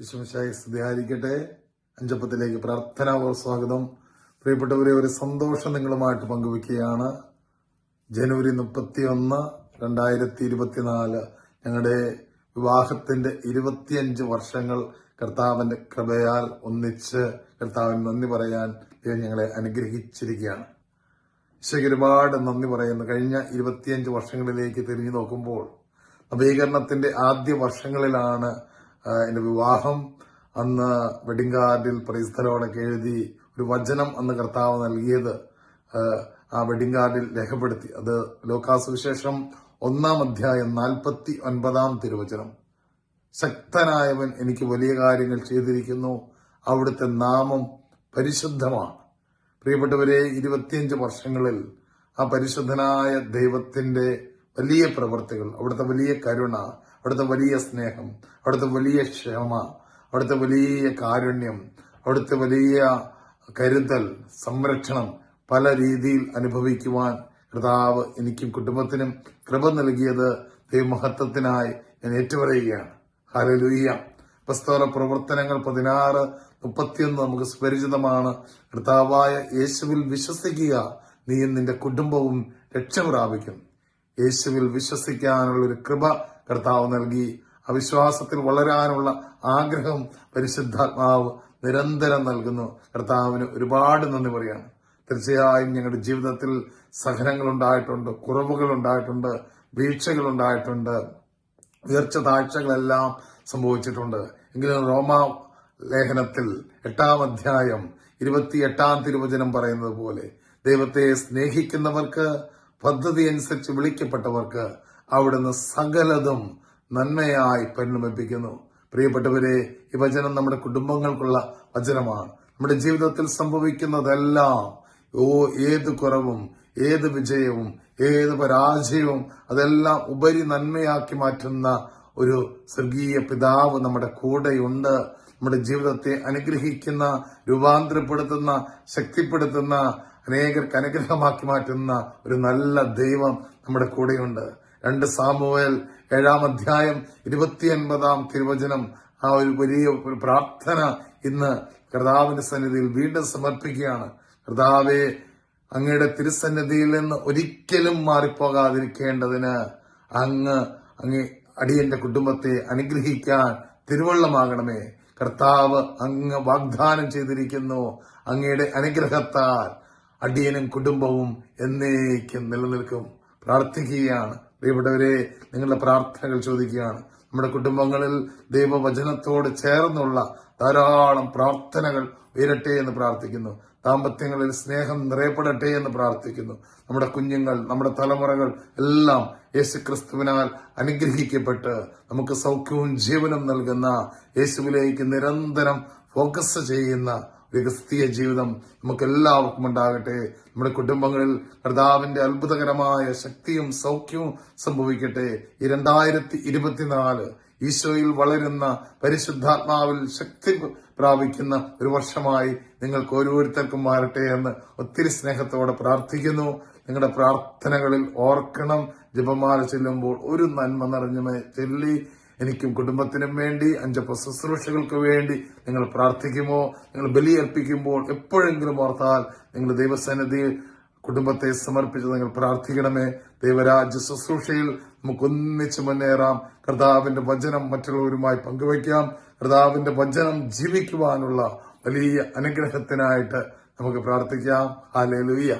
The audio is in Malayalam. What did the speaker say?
വിശ്വമിശായി സ്തുതിയായിരിക്കട്ടെ. അഞ്ചപ്പത്തിലേക്ക് പ്രാർത്ഥനാപൂർ സ്വാഗതം. പ്രിയപ്പെട്ടവരെ ഒരു സന്തോഷം നിങ്ങളുമായിട്ട് പങ്കുവെക്കുകയാണ്. ജനുവരി മുപ്പത്തി ഒന്ന് രണ്ടായിരത്തി ഇരുപത്തിനാല് ഞങ്ങളുടെ വിവാഹത്തിന്റെ ഇരുപത്തിയഞ്ച് വർഷങ്ങൾ കർത്താവിന്റെ കൃപയാൽ ഒന്നിച്ച് കർത്താവിന് നന്ദി പറയാൻ ഞങ്ങളെ അനുഗ്രഹിച്ചിരിക്കുകയാണ്. ഈശോയ്ക്ക് ഒരുപാട് നന്ദി പറയുന്നു. കഴിഞ്ഞ ഇരുപത്തിയഞ്ച് വർഷങ്ങളിലേക്ക് തിരിഞ്ഞു നോക്കുമ്പോൾ നവീകരണത്തിന്റെ ആദ്യ വർഷങ്ങളിലാണ് എന്റെ വിവാഹം അന്ന് വെഡിങ് കാർഡിൽ പ്രൈസ്തലോടൊക്കെ എഴുതി ഒരു വചനം അന്ന് കർത്താവ് നൽകിയത് ആ വെഡിങ് കാർഡിൽ രേഖപ്പെടുത്തി. അത് ലോകാസുവിശേഷം ഒന്നാം അധ്യായം നാൽപ്പത്തി ഒൻപതാം തിരുവചനം. ശക്തനായവൻ എനിക്ക് വലിയ കാര്യങ്ങൾ ചെയ്തിരിക്കുന്നു. അവിടുത്തെ നാമം പരിശുദ്ധമാണ്. പ്രിയപ്പെട്ടവരെ ഇരുപത്തിയഞ്ച് വർഷങ്ങളിൽ ആ പരിശുദ്ധനായ ദൈവത്തിന്റെ വലിയ പ്രവൃത്തികൾ അവിടുത്തെ വലിയ കരുണ അവിടുത്തെ വലിയ സ്നേഹം അവിടുത്തെ വലിയ ക്ഷമ അവിടുത്തെ വലിയ കാരുണ്യം അവിടുത്തെ വലിയ കരുതൽ സംരക്ഷണം പല രീതിയിൽ അനുഭവിക്കുവാൻ കർത്താവ് എനിക്കും കുടുംബത്തിനും കൃപ നൽകിയത് ദൈവമഹത്വത്തിനായി ഞാൻ ഏറ്റുപറയുകയാണ്. ഹലലുയ്യ പുസ്തക പ്രവർത്തനങ്ങൾ പതിനാറ് മുപ്പത്തിയൊന്ന് നമുക്ക് സുപരിചിതമാണ്. കർത്താവായ യേശുവിൽ വിശ്വസിക്കുക നീയും നിന്റെ കുടുംബവും രക്ഷ പ്രാപിക്കും. യേശുവിൽ വിശ്വസിക്കാനുള്ള ഒരു കൃപ കർത്താവ് നൽകി അവിശ്വാസത്തിൽ വളരാനുള്ള ആഗ്രഹം പരിശുദ്ധാത്മാവ് നിരന്തരം നൽകുന്നു. കർത്താവിന് ഒരുപാട് നന്ദി പറയാണ് തീർച്ചയായും ഞങ്ങളുടെ ജീവിതത്തിൽ സഹനങ്ങൾ ഉണ്ടായിട്ടുണ്ട് കുറവുകൾ ഉണ്ടായിട്ടുണ്ട് വീഴ്ചകൾ ഉണ്ടായിട്ടുണ്ട് ഉയർച്ച താഴ്ചകളെല്ലാം സംഭവിച്ചിട്ടുണ്ട്. എങ്കിലും റോമ ലേഖനത്തിൽ എട്ടാം അധ്യായം ഇരുപത്തി എട്ടാം തിരുവചനം പറയുന്നത് പോലെ ദൈവത്തെ സ്നേഹിക്കുന്നവർക്ക് പദ്ധതി അനുസരിച്ച് വിളിക്കപ്പെട്ടവർക്ക് അവിടുന്ന് സകലതും നന്മയായി പരിണമിപ്പിക്കുന്നു. പ്രിയപ്പെട്ടവരെ ഈ വചനം നമ്മുടെ കുടുംബങ്ങൾക്കുള്ള വചനമാണ്. നമ്മുടെ ജീവിതത്തിൽ സംഭവിക്കുന്നതെല്ലാം ഓ ഏത് കുറവും ഏത് വിജയവും ഏത് പരാജയവും അതെല്ലാം ഉപരി നന്മയാക്കി മാറ്റുന്ന ഒരു സ്വർഗീയ പിതാവ് നമ്മുടെ കൂടെയുണ്ട്. നമ്മുടെ ജീവിതത്തെ അനുഗ്രഹിക്കുന്ന രൂപാന്തരപ്പെടുത്തുന്ന ശക്തിപ്പെടുത്തുന്ന അനേകർക്ക് അനുഗ്രഹമാക്കി മാറ്റുന്ന ഒരു നല്ല ദൈവം നമ്മുടെ കൂടെയുണ്ട്. രണ്ട് സാമുവേൽ ഏഴാം അധ്യായം ഇരുപത്തിയൊൻപതാം തിരുവചനം ആ ഒരു വലിയ പ്രാർത്ഥന ഇന്ന് കർത്താവിന്റെ സന്നിധിയിൽ വീണ്ടും സമർപ്പിക്കുകയാണ്. കർത്താവെ അങ്ങയുടെ തിരുസന്നിധിയിൽ നിന്ന് ഒരിക്കലും മാറിപ്പോകാതിരിക്കേണ്ടതിന് അങ്ങ് അങ്ങ് അടിയന്റെ കുടുംബത്തെ അനുഗ്രഹിക്കാൻ തിരുവള്ളമാകണമേ. കർത്താവ് അങ്ങ് വാഗ്ദാനം ചെയ്തിരിക്കുന്നു അങ്ങയുടെ അനുഗ്രഹത്താൽ. അടിയനും കുടുംബവും എന്നേക്കും നിലനിൽക്കും. പ്രാർത്ഥിക്കുകയാണ്. പ്രിയപ്പെട്ടവരെ നിങ്ങളുടെ പ്രാർത്ഥനകൾ ചോദിക്കുകയാണ്. നമ്മുടെ കുടുംബങ്ങളിൽ ദൈവവചനത്തോട് ചേർന്നുള്ള ധാരാളം പ്രാർത്ഥനകൾ ഉയരട്ടെ എന്ന് പ്രാർത്ഥിക്കുന്നു. ദാമ്പത്യങ്ങളിൽ സ്നേഹം നിറയപ്പെടട്ടെ എന്ന് പ്രാർത്ഥിക്കുന്നു. നമ്മുടെ കുഞ്ഞുങ്ങൾ നമ്മുടെ തലമുറകൾ എല്ലാം യേശുക്രിസ്തുവിനാൽ അനുഗ്രഹിക്കപ്പെട്ട് നമുക്ക് സൗഖ്യവും ജീവനും നൽകുന്ന യേശുവിലേക്ക് നിരന്തരം ഫോക്കസ് ചെയ്യുന്ന ഒരു ജീവിതം നമുക്ക് എല്ലാവർക്കും ഉണ്ടാകട്ടെ. നമ്മുടെ കുടുംബങ്ങളിൽ കർത്താവിന്റെ അത്ഭുതകരമായ ശക്തിയും സൗഖ്യവും സംഭവിക്കട്ടെ. ഈ രണ്ടായിരത്തി ഇരുപത്തിനാല് ഈശോയിൽ വളരുന്ന പരിശുദ്ധാത്മാവിൽ ശക്തി പ്രാപിക്കുന്ന ഒരു വർഷമായി നിങ്ങൾക്ക് ഓരോരുത്തർക്കും മാറട്ടെ എന്ന് ഒത്തിരി സ്നേഹത്തോടെ പ്രാർത്ഥിക്കുന്നു. നിങ്ങളുടെ പ്രാർത്ഥനകളിൽ ഓർക്കണം. ജപമാല ചെല്ലുമ്പോൾ ഒരു നന്മ നിറഞ്ഞ ചൊല്ലി. എനിക്കും കുടുംബത്തിനും വേണ്ടി അഞ്ചപ്പ ശുശ്രൂഷകൾക്ക് വേണ്ടി നിങ്ങൾ പ്രാർത്ഥിക്കുമോ? നിങ്ങൾ ബലിയേൽപ്പിക്കുമ്പോൾ എപ്പോഴെങ്കിലും ഓർത്താൽ നിങ്ങൾ ദൈവസന്നിധിയിൽ കുടുംബത്തെ സമർപ്പിച്ച് നിങ്ങൾ പ്രാർത്ഥിക്കണമേ. ദൈവരാജ്യ ശുശ്രൂഷയിൽ നമുക്ക് ഒന്നിച്ച് മുന്നേറാം. കർത്താവിന്റെ വചനം മറ്റുള്ളവരുമായി പങ്കുവയ്ക്കാം. കർത്താവിന്റെ വചനം ജീവിക്കുവാനുള്ള വലിയ അനുഗ്രഹത്തിനായിട്ട് നമുക്ക് പ്രാർത്ഥിക്കാം. ഹാലേലുയ്യ